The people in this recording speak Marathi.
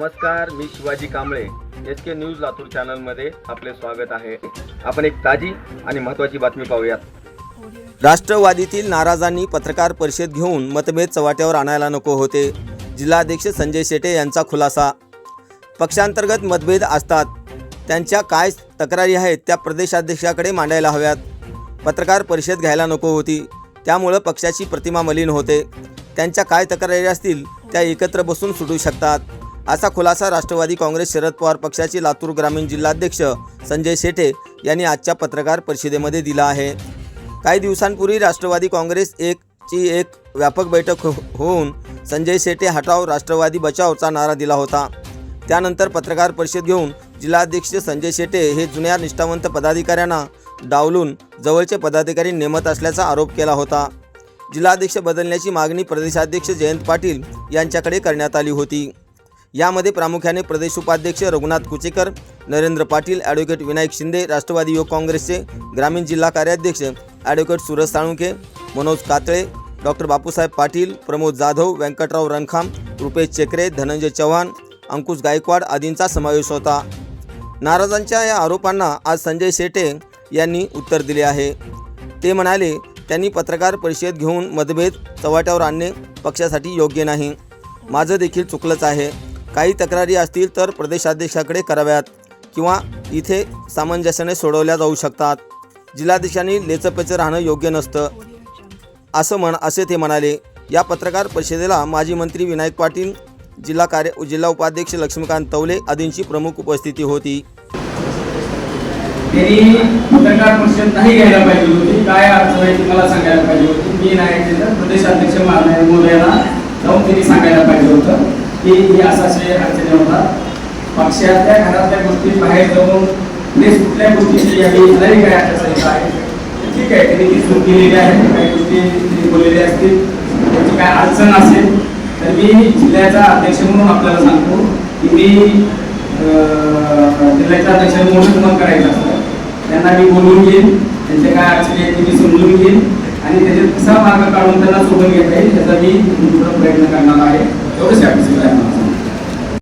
नमस्कार मी Shivaji Kamble. H K news Latur चॅनलमध्ये आपले स्वागत आहे. आपण एक ताजी आणि महत्त्वाची बातमी पाहूयात. राष्ट्रवादीतील नाराजांनी पत्रकार परिषद घेऊन मतभेद चव्हाट्यावर आणायला नको होते. जिल्हाध्यक्ष संजय शेटे यांचा खुलासा. पक्षांतर्गत मतभेद असतात. त्यांच्या काय तक्रारी आहेत त्या प्रदेशाध्यक्षाकडे मांडायला हव्यात. पत्रकार परिषद घ्यायला नको होती. त्यामुळं पक्षाची प्रतिमा मलिन होते. त्यांच्या काय तक्रारी असतील त्या एकत्र बसून सुटू शकतात. असा खुलासा राष्ट्रवादी काँग्रेस शरद पवार पक्षाचे लातूर ग्रामीण जिल्हाध्यक्ष संजय शेटे यांनी आजच्या पत्रकार परिषदेमध्ये दिला आहे. काही दिवसांपूर्वी राष्ट्रवादी काँग्रेस एकची एक व्यापक बैठक हो-, होऊन संजय शेटे हटाव राष्ट्रवादी बचावचा नारा दिला होता. त्यानंतर पत्रकार परिषद घेऊन जिल्हाध्यक्ष संजय शेटे हे जुन्या निष्ठावंत पदाधिकाऱ्यांना डावलून जवळचे पदाधिकारी नेमत असल्याचा आरोप केला होता. जिल्हाध्यक्ष बदलण्याची मागणी प्रदेशाध्यक्ष जयंत पाटील यांच्याकडे करण्यात आली होती. यामध्ये प्रामुख्याने प्रदेश उपाध्यक्ष रघुनाथ कुचेकर नरेंद्र पाटील ॲडव्होकेट विनायक शिंदे राष्ट्रवादी युवक काँग्रेसचे ग्रामीण जिल्हा कार्याध्यक्ष ॲडव्होकेट सुरज साळुंके मनोज कातळे डॉक्टर बापूसाहेब पाटील प्रमोद जाधव व्यंकटराव रणखाम रुपेश चेकरे धनंजय चव्हाण अंकुश गायकवाड आदींचा समावेश होता. नाराजांच्या या आरोपांना आज संजय शेटे यांनी उत्तर दिले आहे. ते म्हणाले त्यांनी पत्रकार परिषद घेऊन मतभेद चव्हाट्यावर आणणे पक्षासाठी योग्य नाही. माझं देखील चुकलंच आहे. काही तक्रारी असतील तर प्रदेशाध्यक्षाकडे कराव्यात किंवा इथे सामंजस्याने सोडवल्या जाऊ शकतात. जिल्हाध्यक्षांनी लेचपेचं राहणं योग्य नसतं. असं म्हण असे ते म्हणाले. या पत्रकार परिषदेला माजी मंत्री विनायक पाटील जिल्हा कार्य जिल्हा उपाध्यक्ष लक्ष्मीकांत तवले आदींची प्रमुख उपस्थिती होती. त्यांनी पत्रकार परिषद नाही घ्यायला पाहिजे होती. काय अडचण आहे ती मला सांगायला पाहिजे होती. मी नाही केलं प्रदेशाध्यक्ष महोदयाला जाऊन त्यांनी सांगायला पाहिजे होतं. की हे असाशे अडचणी होतात. पक्षातल्या घरातल्या गोष्टी बाहेर जाऊन प्लेस कुठल्या गोष्टीची यावी नाही काय अडचण आहे. ठीक आहे त्यांनी ती सुरू केलेली आहे काही गोष्टी त्यांनी बोललेल्या असतील. त्याची काय अडचण असेल तर मी जिल्ह्याचा अध्यक्ष म्हणून आपल्याला सांगतो की मी जिल्ह्याचा अध्यक्ष म्हणून मोठं करायचं असतं. त्यांना मी बोलवून घेईन त्यांच्या काय अडचणी आहेत ते मी समजून घेईन. आणि त्याच्यात कसा मार्ग काढून त्यांना सोबत घेता येईल याचा मी पुढे प्रयत्न करणार आहे. एवढंच आहे.